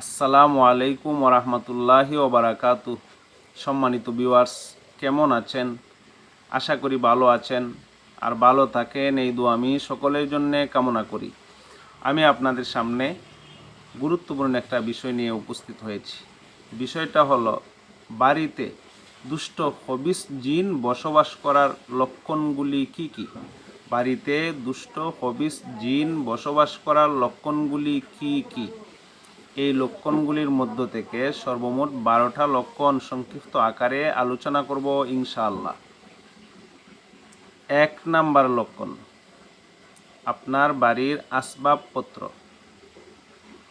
আসসালামু আলাইকুম ওরহমতুল্লাহি ওবরাকাতু সম্মানিত ভিউয়ার্স কেমন আছেন? আশা করি ভালো আছেন আর ভালো থাকেন। এই দু আমি সকলের জন্য কামনা করি। আমি আপনাদের সামনে গুরুত্বপূর্ণ একটা বিষয় নিয়ে উপস্থিত হয়েছি। বিষয়টা হলো বাড়িতে দুষ্ট হবিস জিন বসবাস করার লক্ষণগুলি কি কি? বাড়িতে দুষ্ট হবিস জিন বসবাস করার লক্ষণগুলি কি কি? এই লক্ষণগুলির মধ্য থেকে সর্বমোট বারোটা লক্ষণ সংক্ষিপ্ত আকারে আলোচনা করব ইনশাআল্লাহ। এক নাম্বার লক্ষণ, আপনার বাড়ির আসবাবপত্র।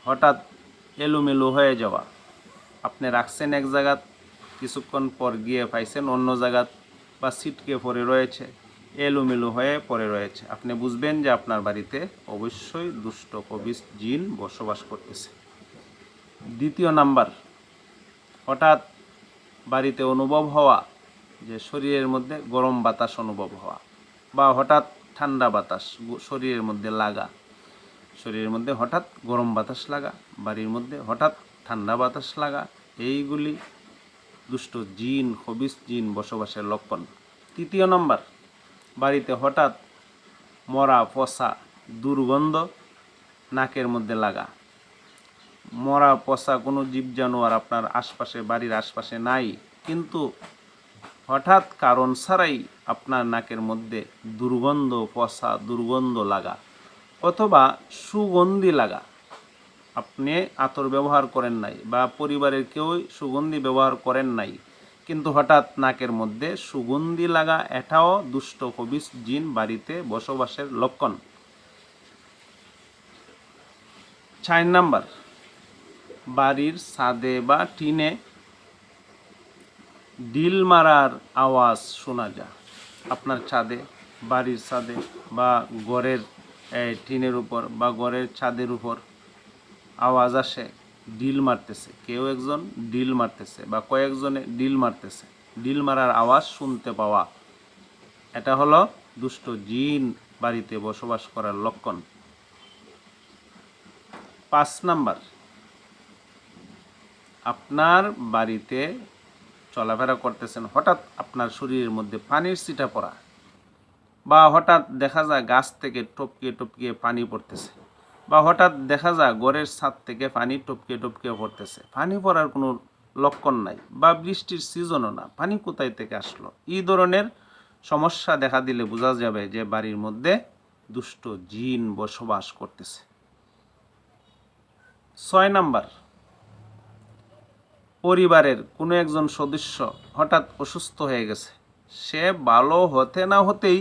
হঠাৎ এলোমেলো হয়ে যাওয়া। আপনি রাখছেন এক জায়গাত, কিছুক্ষণ পর গিয়ে পাইছেন অন্য জায়গাত বা সিটকে পড়ে রয়েছে, এলোমেলো হয়ে পড়ে রয়েছে। আপনি বুঝবেন যে আপনার বাড়িতে অবশ্যই দুষ্ট কবিস জিন বসবাস করতেছে। দ্বিতীয় নাম্বার, হঠাৎ বাড়িতে অনুভব হওয়া যে শরীরের মধ্যে গরম বাতাস অনুভব হওয়া বা হঠাৎ ঠান্ডা বাতাস শরীরের মধ্যে লাগা, শরীরের মধ্যে হঠাৎ গরম বাতাস লাগা, বাড়ির মধ্যে হঠাৎ ঠান্ডা বাতাস লাগা, এইগুলি দুষ্ট জিন হবিস জিন বসবাসের লক্ষণ। তৃতীয় নম্বর, বাড়িতে হঠাৎ মরা পচা দুর্গন্ধ নাকের মধ্যে লাগা মরা, পচা কোনো জীব জানোয়ার আপনার আশপাশে, বাড়ির আশপাশে নাই। কিন্তু হঠাৎ কারণ ছাড়াই আপনার নাকের মধ্যে দুর্গন্ধ, পচা দুর্গন্ধ লাগা অথবা সুগন্ধি লাগা। আপনি আতর ব্যবহার করেন নাই বা পরিবারের কেউই সুগন্ধি ব্যবহার করেন নাই। কিন্তু হঠাৎ নাকের মধ্যে সুগন্ধি লাগা, এটাও দুষ্ট কবিস জিন বাড়িতে বসবাসের লক্ষণ। চার নাম্বার বাড়ির ছাদে বা টিনে ডিল মারার আওয়াজ শোনা যায়। আপনার ছাদে, বাড়ির ছাদে বা ঘরের টিনের উপর বা ঘরের ছাদের উপর আওয়াজ আসে ডিল মারতেছে। কেউ একজন ডিল মারতেছে বা কয়েকজনে ডিল মারতেছে। ডিল মারার আওয়াজ শুনতে পাওয়া। এটা হলো দুষ্ট জিন বাড়িতে বসবাস করার লক্ষণ। পাঁচ নাম্বার। আপনার বাড়িতে চলাফেরা করতেছেন, হঠাৎ আপনার শরীরের মধ্যে পানির ছিটা পড়া বা হঠাৎ দেখা যায় গাছ থেকে টপকিয়ে টপকিয়ে পানি পড়তেছে বা হঠাৎ দেখা যায় ঘরের ছাদ থেকে পানি টপকিয়ে টপকিয়ে পড়তেছে। পানি পড়ার কোনো লক্ষণ নাই বা বৃষ্টির সিজনও না। পানি কোথায় থেকে আসলো? এই ধরনের সমস্যা দেখা দিলে বোঝা যাবে যে বাড়ির মধ্যে দুষ্ট জিন বসবাস করতেছে। ছয় নাম্বার পরিবারের কোনো একজন সদস্য হঠাৎ অসুস্থ হয়ে গেছে। সে ভালো হতে না হতেই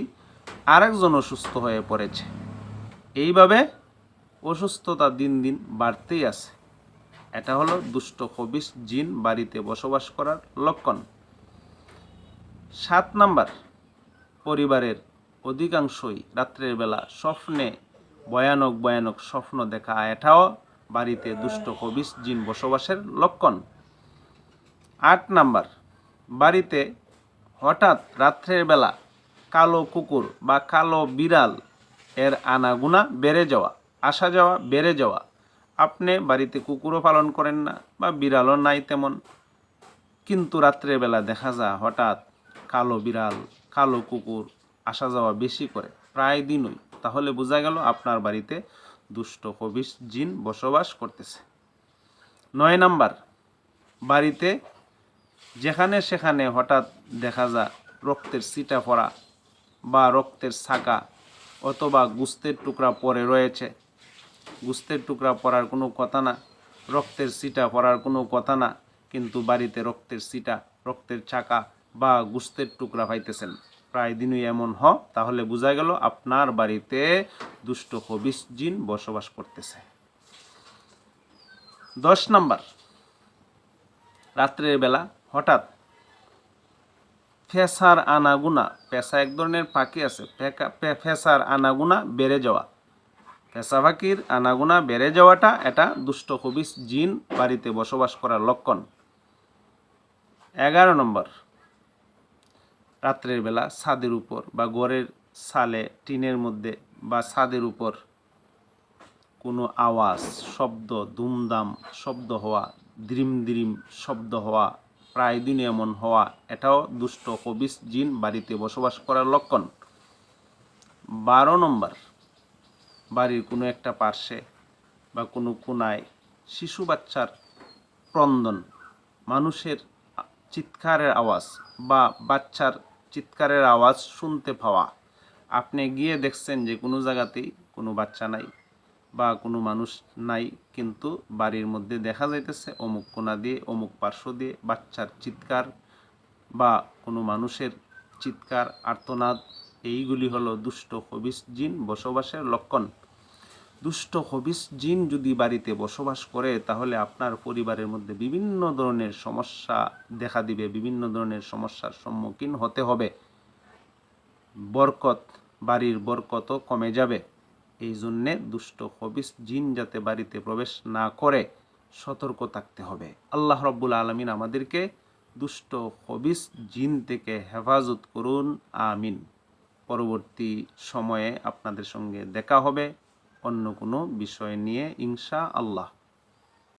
আরেকজন অসুস্থ হয়ে পড়েছে। এইভাবে অসুস্থতা দিন দিন বাড়তেই আছে। এটা হলো দুষ্ট কবিস জিন বাড়িতে বসবাস করার লক্ষণ। সাত নাম্বার, পরিবারের অধিকাংশই রাত্রের বেলা স্বপ্নে ভয়ানক ভয়ানক স্বপ্ন দেখা এটাও বাড়িতে দুষ্ট কবিস জিন বসবাসের লক্ষণ। আট নাম্বার। বাড়িতে হঠাৎ রাত্রের বেলা কালো কুকুর বা কালো বিড়াল এর আনাগুনা বেড়ে যাওয়া, আসা যাওয়া বেড়ে যাওয়া। আপনি বাড়িতে কুকুরও পালন করেন না বা বিড়ালও নাই তেমন। কিন্তু রাত্রের বেলা দেখা যায় হঠাৎ কালো বিড়াল, কালো কুকুর আসা যাওয়া বেশি করে, প্রায় দিনই। তাহলে বোঝা গেল আপনার বাড়িতে দুষ্ট কবিস জিন বসবাস করতেছে। নয় নাম্বার, বাড়িতে যেখানে সেখানে হঠাৎ দেখা যায় রক্তের সিটা পড়া বা রক্তের ছাকা অথবা গুস্তের টুকরা পরে রয়েছে। গুস্তের টুকরা পড়ার কোনো কথা না, রক্তের সিটা পড়ার কোনো কথা না, কিন্তু বাড়িতে রক্তের সিটা রক্তের চাকা বা গুস্তের টুকরা পাইতেছেন। প্রায় দিনই এমন হ, তাহলে বোঝা গেল আপনার বাড়িতে দুষ্ট হবিস জিন বসবাস করতেছে। দশ নাম্বার। রাত্রের বেলা হঠাৎ ফেসার আনাগুনা পেশা এক ধরনের পাখি আছে ফেসার আনাগুনা বেড়ে যাওয়া। ফেসা পাখির আনাগুনা বেড়ে যাওয়াটা এটা দুষ্ট কবিস জিন বাড়িতে বসবাস করার লক্ষণ। এগারো নম্বর, রাত্রের বেলা ছাদের উপর বা ঘরের সালে, টিনের মধ্যে বা ছাদের উপর কোনো আওয়াজ, শব্দ দুমদাম শব্দ হওয়া, দ্রিম দ্রিম শব্দ হওয়া প্রায় দিন এমন হওয়া, এটাও দুষ্ট হবিস জিন বাড়িতে বসবাস করার লক্ষণ। বারো নম্বর, বাড়ির কোনো একটা পার্শ্বে বা কোনো কোনায় শিশু বাচ্চার ক্রন্দন, মানুষের চিৎকারের আওয়াজ বা বাচ্চার চিৎকারের আওয়াজ শুনতে পাওয়া। আপনি গিয়ে দেখছেন যে কোনো জায়গাতেই কোনো বাচ্চা নাই। বা কোনো মানুষ নাই, কিন্তু বাড়ির মধ্যে দেখা যাইতেছে, অমুক কোনা দিয়ে, অমুক পার্শ্ব দিয়ে, বাচ্চার চিৎকার বা কোনো মানুষের চিৎকার, আর্তনাদ, এইগুলি হলো দুষ্ট হবিস জিন বসবাসের লক্ষণ। দুষ্ট হবিস জিন যদি বাড়িতে বসবাস করে, তাহলে আপনার পরিবারের মধ্যে বিভিন্ন ধরনের সমস্যা দেখা দিবে, বিভিন্ন ধরনের সমস্যার সম্মুখীন হতে হবে। বরকত, বাড়ির বরকতও কমে যাবে। এই জন্যে দুষ্ট হবিস জিন যাতে বাড়িতে প্রবেশ না করে, সতর্ক থাকতে হবে। আল্লাহ রব্বুল আলমিন আমাদেরকে দুষ্ট হবিস জিন থেকে হেফাজত করুন, আমিন। পরবর্তী সময়ে আপনাদের সঙ্গে দেখা হবে, অন্য কোনো বিষয় নিয়ে ইনশা আল্লাহ